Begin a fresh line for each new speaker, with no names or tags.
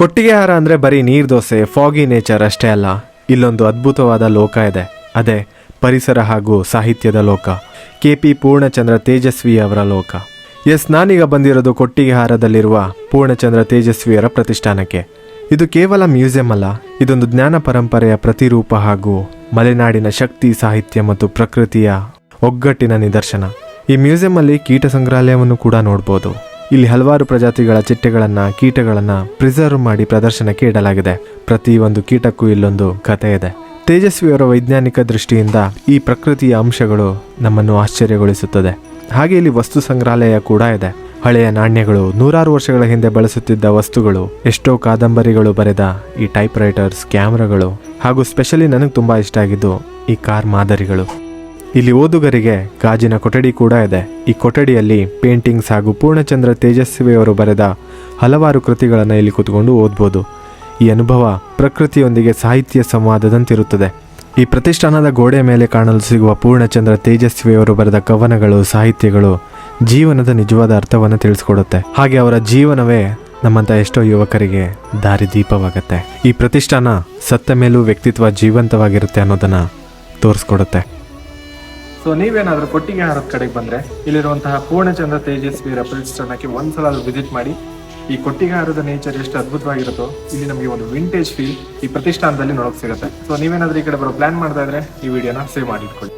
ಕೊಟ್ಟಿಗೆಹಾರ ಅಂದರೆ ಬರೀ ನೀರು ದೋಸೆ ಫಾಗಿ ನೇಚರ್ ಅಷ್ಟೇ ಅಲ್ಲ. ಇಲ್ಲೊಂದು ಅದ್ಭುತವಾದ ಲೋಕ ಇದೆ. ಅದೇ ಪರಿಸರ ಹಾಗೂ ಸಾಹಿತ್ಯದ ಲೋಕ. ಕೆ ಪಿ ಪೂರ್ಣಚಂದ್ರ ತೇಜಸ್ವಿ ಅವರ ಲೋಕ. ಎಸ್, ನಾನೀಗ ಬಂದಿರೋದು ಕೊಟ್ಟಿಗೆಹಾರದಲ್ಲಿರುವ ಪೂರ್ಣಚಂದ್ರ ತೇಜಸ್ವಿಯರ ಪ್ರತಿಷ್ಠಾನಕ್ಕೆ. ಇದು ಕೇವಲ ಮ್ಯೂಸಿಯಂ ಅಲ್ಲ, ಇದೊಂದು ಜ್ಞಾನ ಪರಂಪರೆಯ ಪ್ರತಿರೂಪ ಹಾಗೂ ಮಲೆನಾಡಿನ ಶಕ್ತಿ, ಸಾಹಿತ್ಯ ಮತ್ತು ಪ್ರಕೃತಿಯ ಒಗ್ಗಟ್ಟಿನ ನಿದರ್ಶನ. ಈ ಮ್ಯೂಸಿಯಂ ಅಲ್ಲಿ ಕೀಟ ಸಂಗ್ರಹಾಲಯವನ್ನು ಕೂಡ ನೋಡ್ಬೋದು. ಇಲ್ಲಿ ಹಲವಾರು ಪ್ರಜಾತಿಗಳ ಚಿಟ್ಟೆಗಳನ್ನು, ಕೀಟಗಳನ್ನ ಪ್ರಿಸರ್ವ್ ಮಾಡಿ ಪ್ರದರ್ಶನಕ್ಕೆ ಇಡಲಾಗಿದೆ. ಪ್ರತಿ ಒಂದು ಕೀಟಕ್ಕೂ ಇಲ್ಲೊಂದು ಕಥೆ ಇದೆ. ತೇಜಸ್ವಿಯವರ ವೈಜ್ಞಾನಿಕ ದೃಷ್ಟಿಯಿಂದ ಈ ಪ್ರಕೃತಿಯ ಅಂಶಗಳು ನಮ್ಮನ್ನು ಆಶ್ಚರ್ಯಗೊಳಿಸುತ್ತದೆ. ಹಾಗೆ ಇಲ್ಲಿ ವಸ್ತು ಸಂಗ್ರಹಾಲಯ ಕೂಡ ಇದೆ. ಹಳೆಯ ನಾಣ್ಯಗಳು, ನೂರಾರು ವರ್ಷಗಳ ಹಿಂದೆ ಬಳಸುತ್ತಿದ್ದ ವಸ್ತುಗಳು, ಎಷ್ಟೋ ಕಾದಂಬರಿಗಳು ಬರೆದ ಈ ಟೈಪ್ ರೈಟರ್ಸ್ ಕ್ಯಾಮ್ರಾಗಳು, ಹಾಗೂ ಸ್ಪೆಷಲಿ ನನಗೆ ತುಂಬ ಇಷ್ಟ ಆಗಿದ್ದು ಈ ಕಾರ್ ಮಾದರಿಗಳು. ಇಲ್ಲಿ ಓದುಗರಿಗೆ ಗಾಜಿನ ಕೊಠಡಿ ಕೂಡ ಇದೆ. ಈ ಕೊಠಡಿಯಲ್ಲಿ ಪೇಂಟಿಂಗ್ಸ್ ಹಾಗೂ ಪೂರ್ಣಚಂದ್ರ ತೇಜಸ್ವಿಯವರು ಬರೆದ ಹಲವಾರು ಕೃತಿಗಳನ್ನು ಇಲ್ಲಿ ಕೂತ್ಕೊಂಡು ಓದ್ಬೋದು. ಈ ಅನುಭವ ಪ್ರಕೃತಿಯೊಂದಿಗೆ ಸಾಹಿತ್ಯ ಸಂವಾದದಂತಿರುತ್ತದೆ. ಈ ಪ್ರತಿಷ್ಠಾನದ ಗೋಡೆ ಮೇಲೆ ಕಾಣಲು ಸಿಗುವ ಪೂರ್ಣಚಂದ್ರ ತೇಜಸ್ವಿಯವರು ಬರೆದ ಕವನಗಳು, ಸಾಹಿತ್ಯಗಳು ಜೀವನದ ನಿಜವಾದ ಅರ್ಥವನ್ನು ತಿಳಿಸ್ಕೊಡುತ್ತೆ. ಹಾಗೆ ಅವರ ಜೀವನವೇ ನಮ್ಮಂಥ ಎಷ್ಟೋ ಯುವಕರಿಗೆ ದಾರಿದೀಪವಾಗತ್ತೆ. ಈ ಪ್ರತಿಷ್ಠಾನ ಸತ್ತ ಮೇಲೂ ವ್ಯಕ್ತಿತ್ವ ಜೀವಂತವಾಗಿರುತ್ತೆ ಅನ್ನೋದನ್ನು ತೋರಿಸ್ಕೊಡುತ್ತೆ. ಸೊ ನೀವೇನಾದ್ರೂ ಕೊಟ್ಟಿಗೆ ಹಾರದ ಕಡೆಗೆ ಬಂದ್ರೆ ಇಲ್ಲಿರುವಂತಹ ಪೂರ್ಣಚಂದ್ರ ತೇಜಸ್ವಿ ರೆಫರೆನ್ಸ್ ಸ್ಟೋರ್ನಕ್ಕೆ ಒಂದ್ಸಲ ವಿಸಿಟ್ ಮಾಡಿ. ಈ ಕೊಟ್ಟಿಗೆಹಾರದ ನೇಚರ್ ಎಷ್ಟು ಅದ್ಭುತವಾಗಿರುತ್ತೋ ಇಲ್ಲಿ ನಮಗೆ ಒಂದು ವಿಂಟೇಜ್ ಫೀಲ್ ಈ ಪ್ರತಿಷ್ಠಾನದಲ್ಲಿ ನೋಡೋಕೆ ಸಿಗುತ್ತೆ. ಸೊ ನೀವೇನಾದರೂ ಈ ಕಡೆ ಬರೋ ಪ್ಲಾನ್ ಮಾಡ್ತಾ ಇದ್ರೆ ಈ ವಿಡಿಯೋನ ಸೇವ್ ಮಾಡಿ ಇಟ್ಕೊಳ್ಳಿ